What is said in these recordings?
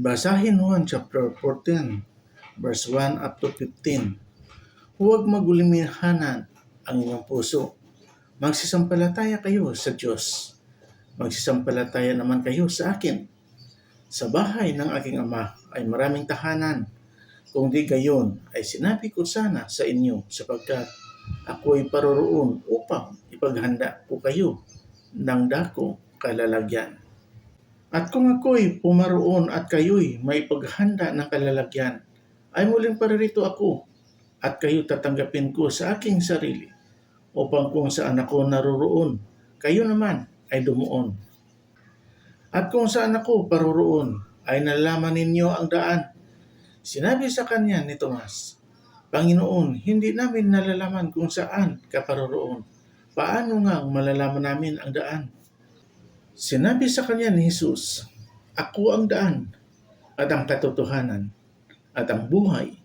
Basahin Juan chapter 14, verse 1 up to 15. Huwag magulimihanan ang inyong puso. Magsisampalataya kayo sa Diyos. Magsisampalataya naman kayo sa akin. Sa bahay ng aking ama ay maraming tahanan. Kung di gayon ay sinabi ko sana sa inyo sapagkat ako'y paroroon upang ipaghanda ko kayo ng dako kalalagyan. At kung ako'y pumaroon at kayo'y may paghanda ng kalalagyan, ay muling paririto ako at kayo tatanggapin ko sa aking sarili upang kung saan ako naroroon, kayo naman ay dumuon. At kung saan ako paroroon, ay nalalaman ninyo ang daan. Sinabi sa kanya ni Tomas, Panginoon, hindi namin nalalaman kung saan ka paroroon. Paano nga malalaman namin ang daan? Sinabi sa kanya ni Jesus, Ako ang daan at ang katotohanan at ang buhay.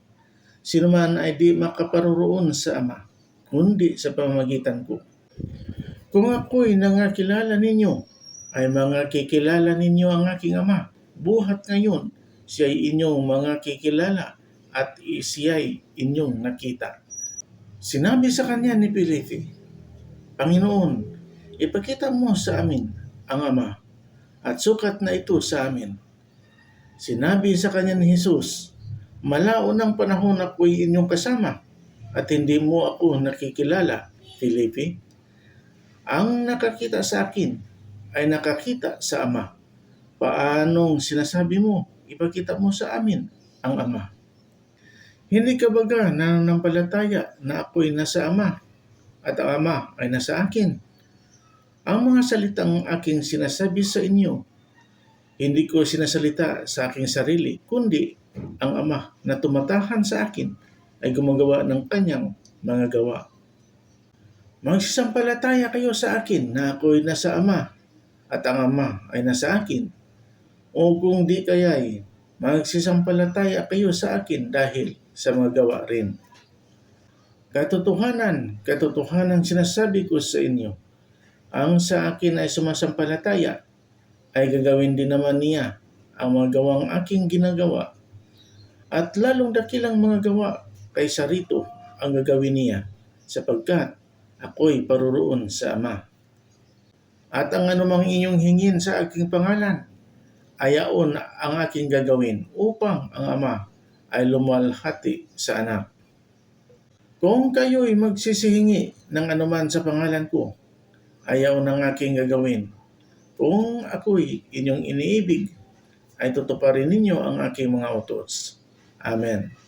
Sino man ay di makaparoroon sa Ama, kundi sa pamamagitan ko. Kung ako'y nangakilala ninyo, ay mga kikilala ninyo ang aking Ama. Buhat ngayon, siya'y inyong mga kikilala at siya'y inyong nakita. Sinabi sa kanya ni Filipe, Panginoon, ipakita mo sa amin ang Ama at sukat na ito sa amin. Sinabi sa kanya ni Jesus, Malaon ang panahon ako'y inyong kasama at hindi mo ako nakikilala, Filipe. Ang nakakita sa akin ay nakakita sa Ama. Paanong sinasabi mo, ipakita mo sa amin ang Ama. Hindi ka baga nananampalataya na ako'y nasa Ama at ang Ama ay nasa akin. Ang mga salitang aking sinasabi sa inyo, hindi ko sinasalita sa aking sarili, kundi ang Ama na tumatahan sa akin ay gumagawa ng kanyang mga gawa. Magsisampalataya kayo sa akin na ako'y nasa Ama at ang Ama ay nasa akin. O kung di kaya'y magsisampalataya kayo sa akin dahil sa mga gawa rin. Katotohanan, katotohanan sinasabi ko sa inyo, ang sa akin ay sumasampalataya, ay gagawin din naman niya ang mga gawang aking ginagawa. At lalong dakilang mga gawa kaysa rito ang gagawin niya, sapagkat ako'y paroroon sa Ama. At ang anumang inyong hingin sa aking pangalan, ayaon ang aking gagawin upang ang Ama ay lumalhati sa anak. Kung kayo'y magsisihingi ng anuman sa pangalan ko, ayaw ng aking gagawin. Kung ako'y inyong iniibig, ay tutuparin ninyo ang aking mga utos. Amen.